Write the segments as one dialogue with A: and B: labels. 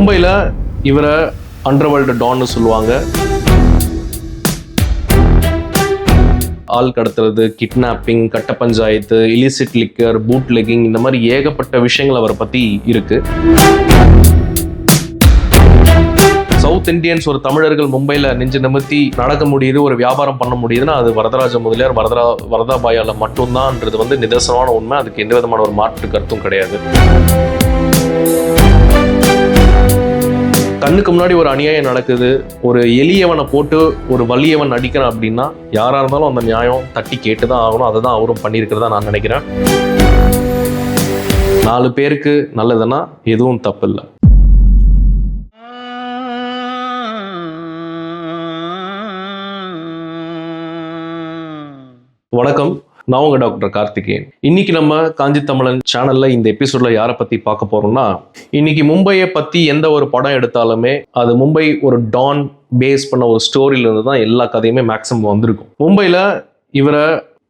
A: மும்பையில் இவரை அண்டர்வேர்ல்டு டான்னு சொல்லுவாங்க. ஆள் கடத்துறது கிட்னாப்பிங் கட்ட panchayat illicit liquor bootlegging இந்த மாதிரி ஏகப்பட்ட விஷயங்கள் அவரை பற்றி இருக்கு. சவுத் இந்தியன்ஸ் ஒரு தமிழர்கள் மும்பையில் நெஞ்சு நிமித்தி நடக்க முடியுது ஒரு வியாபாரம் பண்ண முடியுதுன்னா அது வரதராஜ முதலியார் வரதரா வரதாபாயால் மட்டும்தான்ன்றது வந்து நிதர்சனமான உண்மை. அதுக்கு எந்த விதமான ஒரு மாற்று கருத்தும் கிடையாது. கண்ணுக்கு முன்னாடி ஒரு அநியாயம் நடக்குது. ஒரு எளியவனை போட்டு ஒரு வலியவன் அடிக்கிறான் அப்படின்னா யாரா இருந்தாலும் அந்த நியாயம் தட்டி கேட்டு தான் ஆகணும். அதை தான் அவரும் பண்ணியிருக்கிறதா நான் நினைக்கிறேன். நாலு பேருக்கு நல்லதுன்னா எதுவும் தப்பு இல்லை வணக்கம். நான் உங்க டாக்டர் கார்த்திகேயன். இன்னைக்கு நம்ம காஞ்சி தமிழன் சேனல்ல இந்த எபிசோட்ல யாரை பத்தி பார்க்க போறோம்னா இன்னைக்கு மும்பையை பத்தி எந்த ஒரு படம் எடுத்தாலுமே அது மும்பை ஒரு டான் பேஸ் பண்ண ஒரு ஸ்டோரியில இருந்து தான் எல்லா கதையுமே மேக்ஸிமம் வந்திருக்கும். மும்பையில் இவரை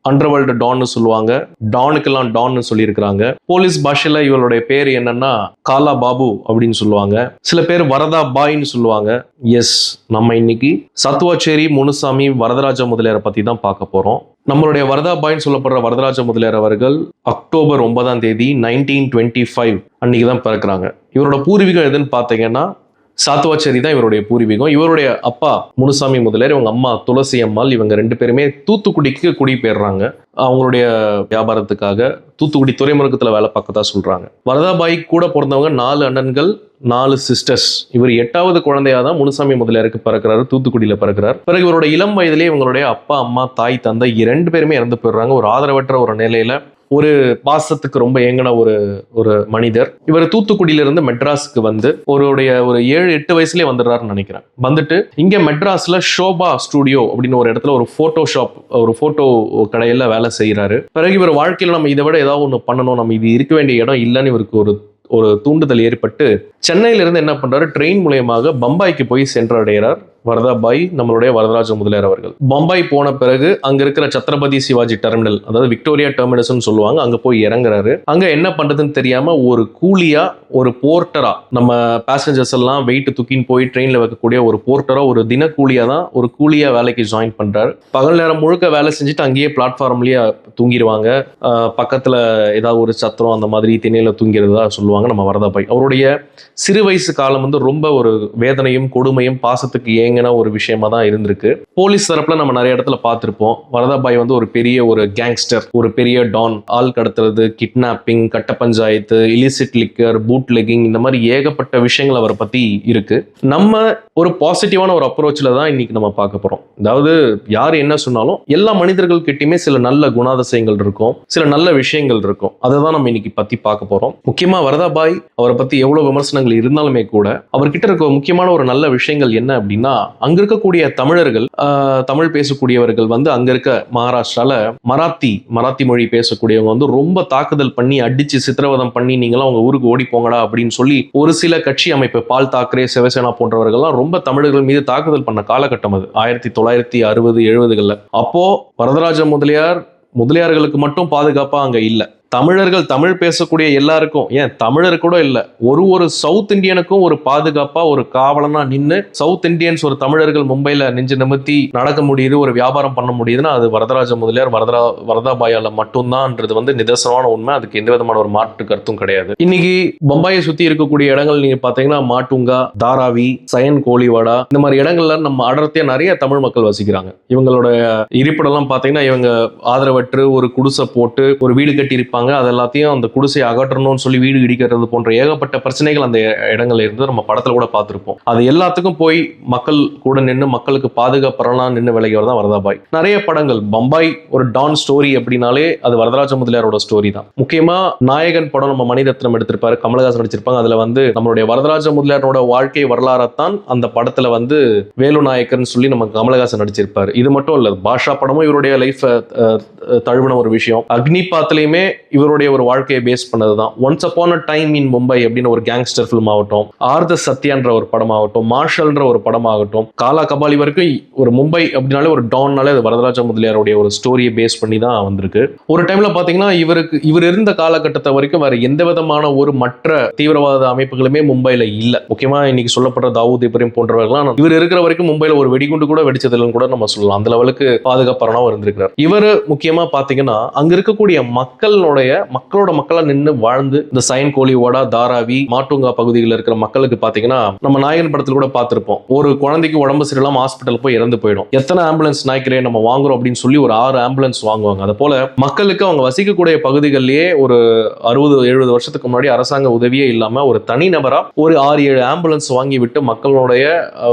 A: அண்டர்வேர்ல்டு டான்னு சொல்லுவாங்க. டானுக்கெல்லாம் டான்னு சொல்லியிருக்கிறாங்க. போலீஸ் பாஷையில் இவருடைய பேர் என்னன்னா காலா பாபு அப்படின்னு சொல்லுவாங்க. சில பேர் வரதா பாய்ன்னு சொல்லுவாங்க. எஸ் நம்ம இன்னைக்கு சத்துவாச்சேரி முனுசாமி வரதராஜ முதலியாரை பற்றி தான் பார்க்க போகிறோம் நம்மளுடைய வரதா பாய்ன்னு சொல்லப்படுற வரதராஜ முதலியார் அவர்கள் அக்டோபர் ஒன்பதாம் தேதி நைன்டீன் டுவெண்ட்டி ஃபைவ் அன்னைக்கு தான் பிறக்கிறாங்க. இவரோட பூர்வீகம் எதுன்னு பார்த்தீங்கன்னா சாத்துவாச்சேரி தான் இவருடைய பூர்வீகம். இவருடைய அப்பா முனுசாமி முதலியார் இவங்க அம்மா துளசி அம்மாள் இவங்க ரெண்டு பேருமே தூத்துக்குடிக்கு குடிபெயர்றாங்க. அவங்களுடைய வியாபாரத்துக்காக தூத்துக்குடி துறைமுகத்தில் வேலை பார்க்கதா சொல்கிறாங்க வரதாபாய் கூட பிறந்தவங்க நாலு அண்ணன்கள் நாலு சிஸ்டர்ஸ் இவர் எட்டாவது குழந்தையா தான் முனுசாமி முதலியாருக்கு பிறக்கிறாரு தூத்துக்குடியில் பிறக்கிறார். பிறகு இவரோட இளம் வயதிலே இவங்களுடைய அப்பா அம்மா தாய் தந்தை இரண்டு பேருமே இறந்து போயிடுறாங்க. ஒரு ஆதரவற்ற ஒரு நிலையில ஒரு பாசத்துக்கு ரொம்ப ஏங்கின ஒரு ஒரு மனிதர். இவர் தூத்துக்குடியில இருந்து மெட்ராஸுக்கு வந்து ஒருடைய ஒரு ஏழு எட்டு வயசுலேயே வந்துடுறாருன்னு நினைக்கிறேன். வந்துட்டு இங்கே மெட்ராஸில் ஷோபா ஸ்டுடியோ அப்படின்னு ஒரு இடத்துல ஒரு ஃபோட்டோ ஷாப் ஒரு ஃபோட்டோ கடையில் வேலை செய்கிறாரு பிறகு இவர் வாழ்க்கையில் நம்ம இதை விட ஏதாவது ஒன்று பண்ணணும் நம்ம இது இருக்க வேண்டிய இடம் இல்லைன்னு இவருக்கு ஒரு ஒரு தூண்டுதல் ஏற்பட்டு சென்னையிலிருந்து என்ன பண்ணுறாரு ட்ரெயின் மூலயமாக பம்பாய்க்கு போய் சென்றடைகிறார். வரதாபாய் நம்மளுடைய வரதராஜ முதலியார் அவர்கள். பம்பாய் போன பிறகு அங்க இருக்கிற சத்ரபதி சிவாஜி டெர்மினல் அதாவது விக்டோரியா டெர்மினஸ்னு சொல்லுவாங்க அங்க போய் இறங்குறாரு. அங்க என்ன பண்றதுன்னு தெரியாம ஒரு கூலியா ஒரு போர்ட்டரா நம்ம பேசஞ்சர்ஸ் எல்லாம் வெயிட் தூக்கின்னு போய் ட்ரெயின்ல வைக்கக்கூடிய ஒரு போர்ட்டரா ஒரு தினக்கூலியா தான் ஒரு கூலியா வேலைக்கு ஜாயின் பண்றாரு. பகல் நேரம் முழுக்க வேலை செஞ்சுட்டு அங்கேயே பிளாட்ஃபார்ம்லயே தூங்கிடுவாங்க பக்கத்துல ஏதாவது ஒரு சத்திரம் அந்த மாதிரி திணையில தூங்கிறதா சொல்லுவாங்க நம்ம வரதாபாய் அவருடைய சிறு வயசு காலம் வந்து ரொம்ப ஒரு வேதனையும் கொடுமையும் பாசத்துக்கு ஏங்கின ஒரு விஷயமா தான் இருந்திருக்கு. போலீஸ் தரப்புல நம்ம நிறைய இடத்துல பார்த்துருப்போம். வரதாபாய் வந்து ஒரு பெரிய ஒரு கேங்ஸ்டர் ஒரு பெரிய டான் ஆள் கடத்துறது கிட்னாப்பிங் கட்ட panchayat illicit liquor bootlegging இந்த மாதிரி ஏகப்பட்ட விஷயங்கள் அவரை பத்தி இருக்கு. நம்ம ஒரு பாசிட்டிவான ஒரு அப்ரோச்சில் தான் இன்னைக்கு நம்ம பார்க்க போறோம். அதாவது யார் என்ன சொன்னாலும் எல்லா மனிதர்கள் கிட்டயுமே சில நல்ல குணாதிசயங்கள் இருக்கும். சில நல்ல விஷயங்கள் இருக்கும். அதை தான் நம்ம இன்னைக்கு பத்தி பார்க்க போறோம். முக்கியமா வரதாபாய் அவரை பத்தி எவ்வளவு விமர்சனங்கள் இருந்தாலுமே கூட அவர்கிட்ட இருக்க முக்கியமான ஒரு நல்ல விஷயங்கள் என்ன அப்படின்னா அங்க இருக்கக்கூடிய தமிழர்கள் தமிழ் பேசக்கூடியவர்கள் வந்து அங்க இருக்க மகாராஷ்டிரால மராத்தி மராத்தி மொழி பேசக்கூடியவங்க வந்து ரொம்ப தாக்குதல் பண்ணி அடிச்சு சித்திரவதம் பண்ணி நீங்களாம் உங்க ஊருக்கு ஓடி போங்கடா அப்படின்னு சொல்லி ஒரு சில கட்சி அமைப்பு பால் தாக்கரே சிவசேனா போன்றவர்கள்லாம் ரொம்ப தமிழர்கள் மீது தாக்குதல் பண்ண காலகட்டம் அது. ஆயிரத்தி தொள்ளாயிரத்தி அறுபது எழுபதுகள்ல. அப்போ வரதராஜ முதலியார் முதலியார்களுக்கு மட்டும் பாதுகாப்பா அங்க இல்லை. தமிழர்கள் தமிழ் பேசக்கூடிய எல்லாருக்கும் ஏன் தமிழர் கூட இல்லை ஒரு ஒரு சவுத் இந்தியனுக்கும் ஒரு பாதுகாப்பா ஒரு காவலனா நின்று சவுத் இந்தியன்ஸ் ஒரு தமிழர்கள் மும்பையில் நெஞ்சு நிமித்தி நடக்க முடியுது ஒரு வியாபாரம் பண்ண முடியுதுன்னா அது வரதராஜ முதலியார் வரதரா வரதாபாயால மட்டும்தான்ன்றது வந்து நிதர்சனமான உண்மை. அதுக்கு எந்த விதமான ஒரு மாற்று கருத்தும் கிடையாது. இன்னைக்கு பம்பாயை சுத்தி இருக்கக்கூடிய இடங்கள் நீங்க பாத்தீங்கன்னா மாட்டுங்கா தாராவி சயன் கோழிவாடா இந்த மாதிரி இடங்கள்ல நம்ம அடர்த்தியா நிறைய தமிழ் மக்கள் வசிக்கிறாங்க. இவங்களோட இருப்பிடம்லாம் பாத்தீங்கன்னா இவங்க ஆதரவற்று ஒரு குடிசை போட்டு ஒரு வீடு கட்டி இருப்பாங்க அது எல்லாத்தையும் அந்த குடிசை அகற்றணும்னு சொல்லி வீடு இடிக்கிறது போன்ற ஏகப்பட்ட பிரச்சனைகள் அந்த இடங்கள்ல இருந்து நம்ம படத்துல கூட பார்த்துருப்போம். அது எல்லாத்துக்கும் போய் மக்கள் கூட நின்று மக்களுக்கு பாதுகாப்பறலாம் நின்று விளையவர் தான் வரதாபாய். நிறைய படங்கள். பம்பாய் ஒரு டான் ஸ்டோரி அப்படின்னாலே அது வரதராஜ முதலியாரோட ஸ்டோரி தான். முக்கியமா நாயகன் படம் நம்ம மணிரத்னம் எடுத்திருப்பாரு கமலஹாசன் நடிச்சிருப்பாங்க. அதுல வந்து நம்மளுடைய வரதராஜ முதலியாரோட வாழ்க்கை வரலாறத்தான் அந்த படத்துல வந்து வேலு நாயக்கர்னு சொல்லி நம்ம கமலஹாசன் நடிச்சிருப்பாரு. இது மட்டும் இல்ல பாஷா படமும் இவருடைய லைஃப் தழுவின ஒரு விஷயம். அக்னி பாத்திலையுமே இவருடைய ஒரு வாழ்க்கையை பேஸ் பண்ணது தான் once upon a time in Mumbai அப்படின்னு ஒரு கேங்ஸ்டர் ஃபிலிம் ஆகட்டும் ஆர்த சத்யான்ற ஒரு படமாகட்டும் மார்ஷல்ன்ற ஒரு படமாகட்டும் காலா கபாலி வரைக்கும் ஒரு மும்பை அப்படின்னாலே ஒரு டான்னாலே அது வரதராஜ முதலியாருடைய ஒரு ஸ்டோரியை பேஸ் பண்ணி தான் வந்திருக்கு. ஒரு டைம்ல பாத்தீங்கன்னா இவருக்கு இவர் இருந்த காலகட்டத்தை வரைக்கும் வேற எந்த விதமான ஒரு மற்ற தீவிரவாத அமைப்புகளுமே மும்பையில் இல்ல. முக்கியமா இன்னைக்கு சொல்லப்படுற தாவூத் இப்ராஹிம் போன்றவர்கள்லாம் இவர் இருக்கிற வரைக்கும் மும்பையில் ஒரு வெடிகுண்டு கூட வெடிச்சதில்லைன்னு கூட நம்ம சொல்லலாம். அந்த லெவலுக்கு பாதுகாப்பாரனாவும் இருந்திருக்கிறார். இவர் முக்கியமா பாத்தீங்கன்னா அங்க இருக்கக்கூடிய மக்களோட நம்மளுடைய மக்களோட மக்களா நின்று வாழ்ந்து இந்த சைன் கோழியோட தாராவி மாட்டுங்கா பகுதிகளில் இருக்கிற மக்களுக்கு பாத்தீங்கன்னா நம்ம நாயகன் படத்துல கூட பார்த்திருப்போம் ஒரு குழந்தைக்கு உடம்பு சரியில்லாம ஹாஸ்பிட்டல் போய் இறந்து போயிடும். எத்தனை ஆம்புலன்ஸ் நாய்க்கிறே நம்ம வாங்குறோம் அப்படின்னு சொல்லி ஒரு ஆறு ஆம்புலன்ஸ் வாங்குவாங்க. அது போல மக்களுக்கு அவங்க வசிக்கக்கூடிய பகுதிகளிலேயே ஒரு அறுபது எழுபது வருஷத்துக்கு முன்னாடி அரசாங்க உதவியே இல்லாம ஒரு தனிநபரா ஒரு ஆறு ஏழு ஆம்புலன்ஸ் வாங்கி விட்டு மக்களுடைய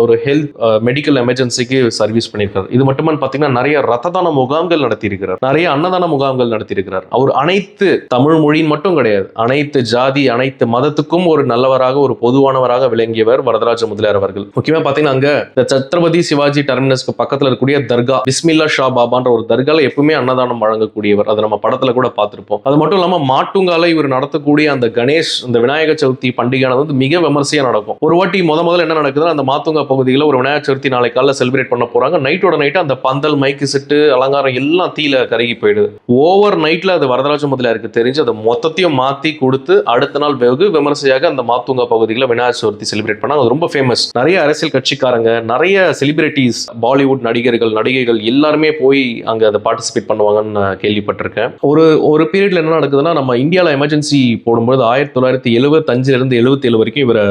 A: ஒரு ஹெல்த் மெடிக்கல் எமர்ஜென்சிக்கு சர்வீஸ் பண்ணியிருக்காரு. இது மட்டுமே பாத்தீங்கன்னா நிறைய ரத்த தான முகாம்கள் நடத்தியிருக்கிறார். நிறைய அன்னதான முகாம்கள் நடத்தியிருக்கிறார். அவர் அனைத்து தமிழ் மொழியின் மட்டும் கிடையாது. அனைத்து ஜாதி அனைத்து மதத்துக்கும் ஒரு நல்லவராக ஒரு பொதுவானவராக விளங்கியவர் வரதராஜ முதலியார் அவர்கள். முக்கியமா பாத்தீங்கன்னா அங்க இந்த சத்ரபதி சிவாஜி டெர்மினஸ்க்கு பக்கத்துல இருக்கக்கூடிய தர்கா பிஸ்மில்லா ஷா பாபான்ற ஒரு தர்கால எப்பவுமே அன்னதானம் வழங்கக்கூடியவர். அதை நம்ம படத்துல கூட பார்த்திருப்போம். அது மட்டும் இல்லாம மாட்டுங்கால இவர் நடத்தக்கூடிய அந்த கணேஷ் இந்த விநாயக சதுர்த்தி பண்டிகையானது வந்து மிக விமர்சையா நடக்கும். ஒரு வாட்டி முத முதல்ல என்ன நடக்குதுன்னா அந்த மாத்துங்கா பகுதியில் ஒரு விநாயகர் சதுர்த்தி நாளை காலைல செலிப்ரேட் பண்ண போறாங்க. நைட்டோட நைட்டு அந்த பந்தல் மைக்கு செட்டு அலங்காரம் எல்லாம் தீல கருகி போயிடுது. ஓவர் நைட்ல அது வரதராஜ முதலியாருக்கு தெரிஞ்சு அதை மொத்தத்தையும் மாற்றி கொடுத்து அடுத்த நாள் வெகு விமர்சையாக அந்த மாத்துங்கா பகுதியில் விநாயகர் சதுர்த்தி செலிப்ரேட் பண்ணாங்க. அது ரொம்ப ஃபேமஸ் நிறைய அரசியல் கட்சிக்காரங்க நிறைய செலிபிரிட்டிஸ் பாலிவுட் நடிகர்கள் நடிகைகள் எல்லாருமே போய் அங்க அதை பார்ட்டிசிபேட் பண்ணுவாங்கன்னு கேள்விப்பட்டிருக்கேன். ஒரு ஒரு பீரியட்ல என்ன நடக்குதுன்னா நம்ம இந்தியாவில் எமர்ஜென்சி போடும்போது ஆயிரத்தி தொள்ளாயிரத்தி எழுபத்தஞ்சுல இருந்து எழுபத்தி ஏழு வரைக்கும் இவரை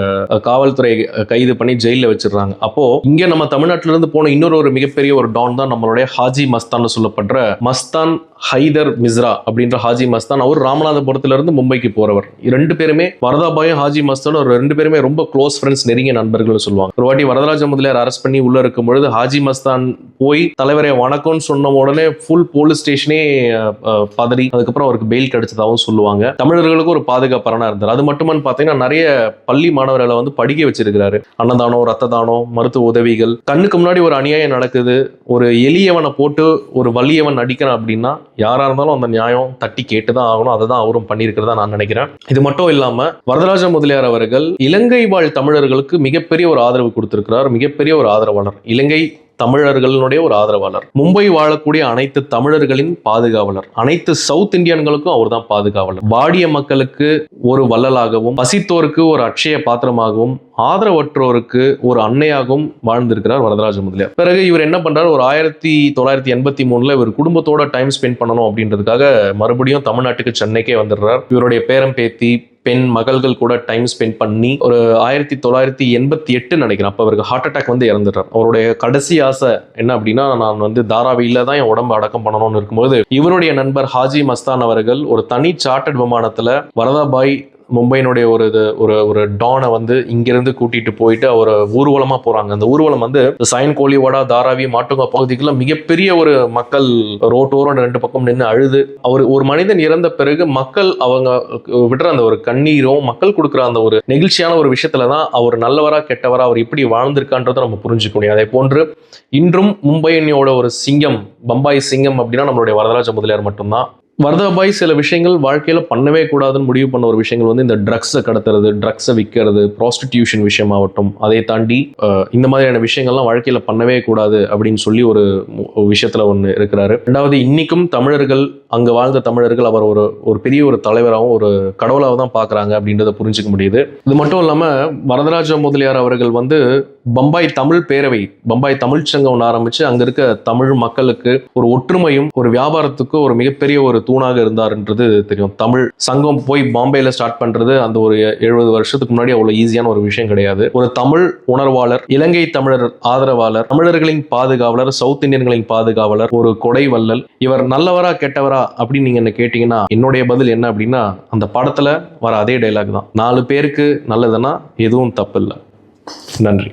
A: காவல்துறை கைது பண்ணி ஜெயிலில் வச்சிடுறாங்க. அப்போ இங்க நம்ம தமிழ்நாட்டிலிருந்து போன இன்னொரு ஒரு மிகப்பெரிய ஒரு டான் தான் நம்மளுடைய ஹாஜி மஸ்தான் சொல்லப்படுற மஸ்தான் ஹைதர் மிஸ்ரா அப்படின்ற ஹாஜி மஸ்தான் அவர் ராமநாதபுரத்துல இருந்து மும்பைக்கு போறவர். ரெண்டு பேருமே வரதாபாயும் ஹாஜி மஸ்தான் ஒரு ரெண்டு பேருமே ரொம்ப க்ளோஸ் ஃப்ரெண்ட்ஸ் நெருங்கிய நண்பர்கள்னு சொல்லுவாங்க. ஒரு வாட்டி வரதராஜ முதலியார் அரெஸ்ட் பண்ணி உள்ள இருக்கும் பொழுது ஹாஜி மஸ்தான் போய் தலைவரை வணக்கம்னு சொன்ன உடனே ஃபுல் போலீஸ் ஸ்டேஷனே பதறி அதுக்கப்புறம் அவருக்கு பெயில் கிடைச்சதாகவும் சொல்லுவாங்க. தமிழர்களுக்கு ஒரு பாதுகாப்பரனா இருந்தார். அது மட்டுமான்னு பார்த்தீங்கன்னா நிறைய பள்ளி மாணவர்களை வந்து படிக்க வச்சிருக்கிறாரு. அன்னதானம் ரத்த தானம் மருத்துவ உதவிகள். கண்ணுக்கு முன்னாடி ஒரு அநியாயம் நடக்குது. ஒரு எளியவனை போட்டு ஒரு வலியவன் அடிக்கிறான் அப்படின்னா யாரா இருந்தாலும் அந்த நியாயம் தட்டி கேட்டுதான் ஆகணும். அதை தான் அவரும் பண்ணியிருக்கிறதா நான் நினைக்கிறேன். இது மட்டும் இல்லாம வரதராஜ முதலியார் அவர்கள் இலங்கை வாழ் தமிழர்களுக்கு மிகப்பெரிய ஒரு ஆதரவு கொடுத்திருக்கிறார். மிகப்பெரிய ஒரு ஆதரவாளர். இலங்கை தமிழர்களுடைய ஒரு ஆதரவாளர். மும்பை வாழக்கூடிய அனைத்து தமிழர்களின் பாதுகாவலர். அனைத்து சவுத் இந்தியன்களுக்கும் அவர் தான் பாதுகாவலர். பாடிய மக்களுக்கு ஒரு வள்ளலாகவும் பசித்தோருக்கு ஒரு அட்சய பாத்திரமாகவும் ஆதரவற்றோருக்கு ஒரு அன்னையாகவும் வாழ்ந்திருக்கிறார் வரதராஜ முதலியார். பிறகு இவர் என்ன பண்றாரு? ஒரு ஆயிரத்தி தொள்ளாயிரத்தி எண்பத்தி மூணுல இவர் குடும்பத்தோட டைம் ஸ்பெண்ட் பண்ணணும் அப்படின்றதுக்காக மறுபடியும் தமிழ்நாட்டுக்கு சென்னைக்கே வந்துடுறார். இவருடைய பேரம் பேத்தி பெண் மகள்கள் கூட டைம் ஸ்பெண்ட் பண்ணி ஒரு ஆயிரத்தி தொள்ளாயிரத்தி எண்பத்தி எட்டு நினைக்கிறேன். அப்போ அவருக்கு ஹார்ட் அட்டாக் வந்து இறந்துட்டார் அவருடைய கடைசி ஆசை என்ன அப்படின்னா நான் வந்து தாராவியில தான் என் உடம்பு அடக்கம் பண்ணணும்னு இருக்கும்போது இவருடைய நண்பர் ஹாஜி மஸ்தான் அவர்கள் ஒரு தனி சார்ட்டட் விமானத்துல வரதாபாய் மும்பையினுடைய ஒரு இது ஒரு ஒரு டானை வந்து இங்கிருந்து கூட்டிட்டு போயிட்டு அவர் ஊர்வலமா போறாங்க. அந்த ஊர்வலம் வந்து சைன் கோலிவாடா தாராவி மாட்டுங்கா பகுதிக்குள்ள மிகப்பெரிய ஒரு மக்கள் ரோட்டோரம் ரெண்டு பக்கம் நின்று அழுது. அவர் ஒரு மனிதன் இறந்த பிறகு மக்கள் அவங்க விடுற அந்த ஒரு கண்ணீரும் மக்கள் கொடுக்குற அந்த ஒரு நெகிழ்ச்சியான ஒரு விஷயத்துல தான் அவர் நல்லவரா கெட்டவரா அவர் எப்படி வாழ்ந்திருக்கான்றதை நம்ம புரிஞ்சுக்க முடியும். அதே போன்று இன்றும் மும்பையனியோட ஒரு சிங்கம் பம்பாய் சிங்கம் அப்படின்னா நம்மளுடைய வரதராஜ முதலியார் மட்டும்தான். வர்தாபாய் சில விஷயங்கள் வாழ்க்கையில் பண்ணவே கூடாதுன்னு முடிவு பண்ண ஒரு விஷயங்கள் வந்து இந்த ட்ரக்ஸை கடத்துறது ட்ரக்ஸை விற்கிறது ப்ராஸ்டிடியூஷன் விஷயமாகட்டும் அதை தாண்டி இந்த மாதிரியான விஷயங்கள்லாம் வாழ்க்கையில் பண்ணவே கூடாது அப்படின்னு சொல்லி ஒரு விஷயத்தில் ஒன்று இருக்கிறாரு. ரெண்டாவது இன்றைக்கும் தமிழர்கள் அங்கே வாழ்ந்த தமிழர்கள் அவர் ஒரு ஒரு பெரிய ஒரு தலைவராகவும் ஒரு கடவுளாக தான் பார்க்குறாங்க அப்படின்றத புரிஞ்சுக்க முடியுது. இது மட்டும் இல்லாமல் வரதராஜ முதலியார் அவர்கள் வந்து பம்பாய் தமிழ் பேரவை பம்பாய் தமிழ் சங்கம் ஒன்று ஆரம்பித்து அங்கே இருக்க தமிழ் மக்களுக்கு ஒரு ஒற்றுமையும் ஒரு வியாபாரத்துக்கும் ஒரு மிகப்பெரிய ஒரு தூணாக இருந்தார்ன்றது தெரியும். தமிழ் சங்கம் போய் பாம்பேயில் ஸ்டார்ட் பண்ணுறது அந்த ஒரு எழுபது வருஷத்துக்கு முன்னாடி அவ்வளோ ஈஸியான ஒரு விஷயம் கிடையாது. ஒரு தமிழ் உணர்வாளர் இலங்கை தமிழர் ஆதரவாளர் தமிழர்களின் பாதுகாவலர் சவுத் இந்தியன்களின் பாதுகாவலர் ஒரு கொடை வள்ளல். இவர் நல்லவரா கெட்டவரா அப்படின்னு நீங்க என்ன கேட்டீங்கன்னா என்னுடைய பதில் என்ன அப்படின்னா அந்த படத்துல வர அதே டைலாக் தான். நாலு பேருக்கு நல்லதுன்னா எதுவும் தப்பு இல்லை நன்றி.